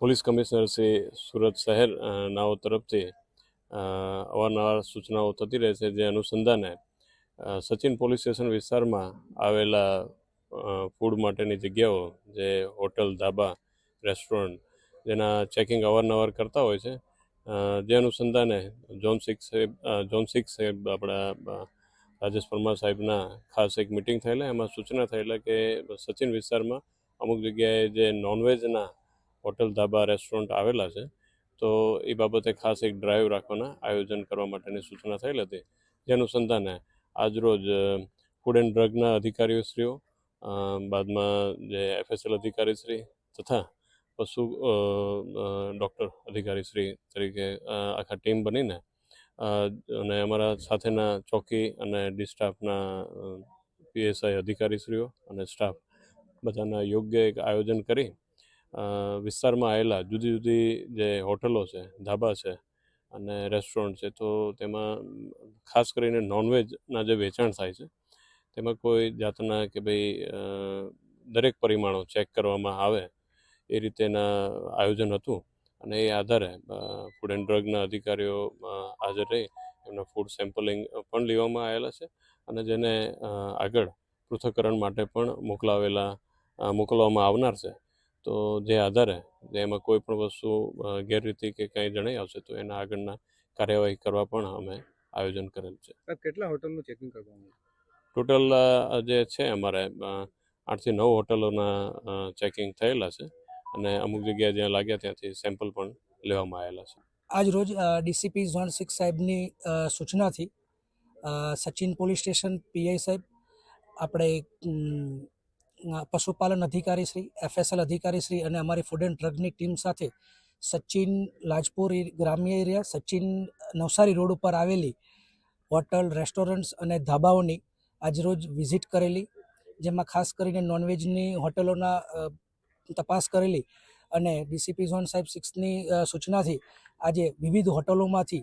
Police commissioner Shri Surat શહેર નાઓ તરફથી અવારનવાર સૂચનાઓ થતી રહે છે જે અનુસંધાને સચિન પોલીસ સ્ટેશન વિસ્તારમાં આવેલા ફૂડ માટેની જગ્યાઓ જે હોટલ, ધાબા, રેસ્ટોરન્ટ જેના ચેકિંગ અવારનવાર કરતા હોય છે જે અનુસંધાને જોન સિક્સ સાહેબ જોન સિક્સ સાહેબ આપણા રાજેશ પરમાર સાહેબના ખાસ એક મિટિંગ થયેલા, એમાં સૂચના થયેલા કે સચિન વિસ્તારમાં અમુક જગ્યાએ જે નોનવેજના હોટલ ધાબા રેસ્ટોરન્ટ આવેલા છે, તો એ બાબતે ખાસ એક ડ્રાઈવ રાખવાના આયોજન કરવા માટેની સૂચના થયેલ હતી. જે અનુસંધાને આજરોજ ફૂડ એન્ડ ડ્રગના અધિકારીઓશ્રીઓ શ્રીઓ બાદમાં જે એફએસએલ અધિકારીશ્રી તથા પશુ ડૉક્ટર અધિકારીશ્રી તરીકે આખા ટીમ બનીને અને અમારા સાથેના ચોકી અને ડિસ્ટાફના પીએસઆઈ અધિકારીશ્રીઓ અને સ્ટાફ બધાના યોગ્ય એક આયોજન કરી વિસ્તારમાં આવેલા જુદી જુદી જે હોટલો છે, ધાબા છે અને રેસ્ટોરન્ટ છે, તો તેમાં ખાસ કરીને નોનવેજના જે વેચાણ થાય છે, તેમાં કોઈ જાતના કે ભાઈ દરેક પરિમાણો ચેક કરવામાં આવે એ રીતેના આયોજન હતું અને એ આધારે ફૂડ એન્ડ ડ્રગના અધિકારીઓ હાજર રહી, એમના ફૂડ સેમ્પલિંગ પણ લેવામાં આવેલા છે અને જેને આગળ પૃથ્થકરણ માટે પણ મોકલાવેલા મોકલવામાં આવનાર છે. તો જે આધારે જે એમાં કોઈ પણ વસ્તુ ગેરરીતિ કે કંઈ જણાઈ આવશે તો એના આગળના કાર્યવાહી કરવા પણ અમે આયોજન કરેલ છે. કેટલા હોટલનું ચેકિંગ કરવામાં ટોટલ જે છે અમારે આઠથી નવ હોટલોના ચેકિંગ થયેલા છે અને અમુક જગ્યાએ જ્યાં લાગ્યા ત્યાંથી સેમ્પલ પણ લેવામાં આવેલા છે. આજ રોજ ડીસીપી ઝોન સિક્સ સાહેબની સૂચનાથી સચિન પોલીસ સ્ટેશન પીઆઈ સાહેબ આપણે પશુપાલન અધિકારી શ્રી એફએસએલ અધિકારી શ્રી અને અમારી ફૂડ એન્ડ ડ્રગની ટીમ સાથે સચિન લાજપુર ગ્રામ્ય એરિયા, સચિન નવસારી રોડ ઉપર આવેલી હોટલ, રેસ્ટોરન્ટ્સ અને ધાબાઓની આજરોજ વિઝિટ કરેલી, જેમાં ખાસ કરીને નોનવેજની હોટલોના તપાસ કરેલી અને ડીસીપી ઝોન સાહેબ સિક્સની સૂચનાથી આજે વિવિધ હોટલોમાંથી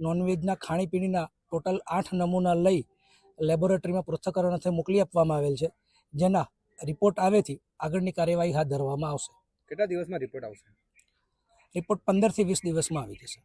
નોનવેજના ખાણીપીણીના ટોટલ આઠ નમૂના લઈ લેબોરેટરીમાં પૃથ્થકરણ મોકલી આપવામાં આવેલ છે, જેના રિપોર્ટ આવેથી આગળની કાર્યવાહી હાથ ધરવામાં આવશે. કેટલા દિવસમાં રિપોર્ટ આવશે? રિપોર્ટ પંદરથી વીસ દિવસમાં આવી જશે.